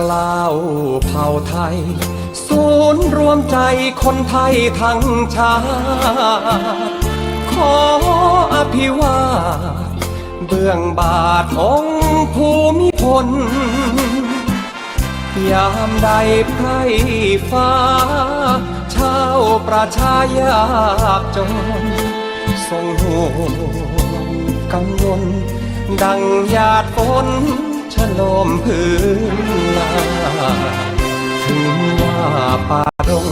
กล้าวเผ่าไทย ศูนย์รวมใจคนไทยทั้งชาติขออภิวาเบื้องบาทองภูมิพล ยามใดไพร่ฟ้า ชาวประชายากจนทรงห่วงกังวลดังหยาดฝน โลมพื้นลาถึงว่าป่าดง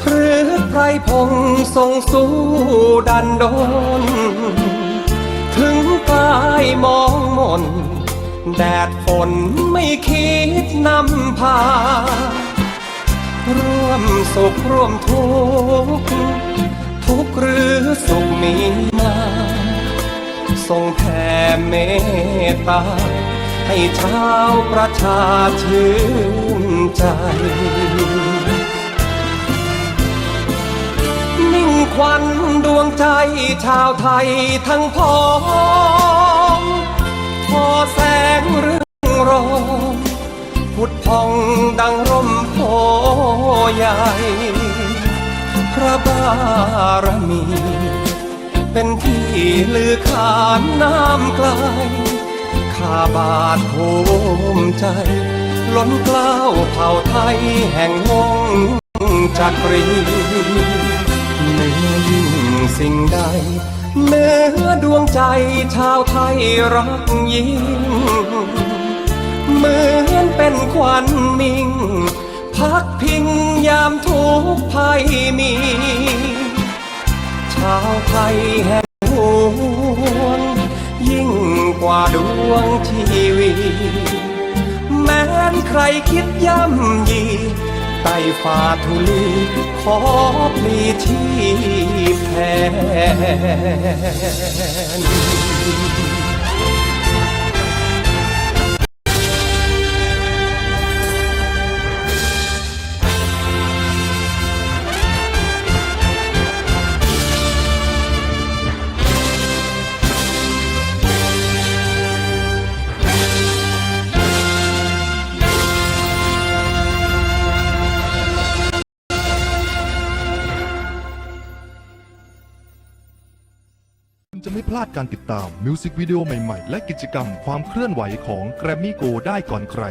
พรืดไพรพงทรงสู้ดันดน ถึงกายมองมน แดดฝนไม่คิดนำพา ร่วมสุขร่วมทุกข์ทุกข์หรือสุขมีมาทรงแผ่เมตตา ให้ชาวประชาชื่นใจ มิ่งควันดวงใจชาวไทยทั้งพ้องพอแสงเรื่องรองผุดพองดังร่มโพใหญ่ พระบารมี เป็นที่ลือขานน้ำไกล บาทภูมิใจ ล้นเกล้าวเผ่าไทยแห่งวงจักรีเหนือยิ่งสิ่งใดเนือดวงใจชาวไทยรักยิ่ง เหมือนเป็นควันมิงพักพิงยามทุกภัยมี ชาวไทยแห่งหวงยิ่งกว่าดวง วงชีวีแม้นใครคิดย่ำยีไต่ฝ่าทุลีขอพลีชีพแทน ไม่พลาดการติดตามมิวสิกวิดีโอใหม่ ๆ และกิจกรรมความเคลื่อนไหวของ g r a มมี่โกได้ก่อนใคร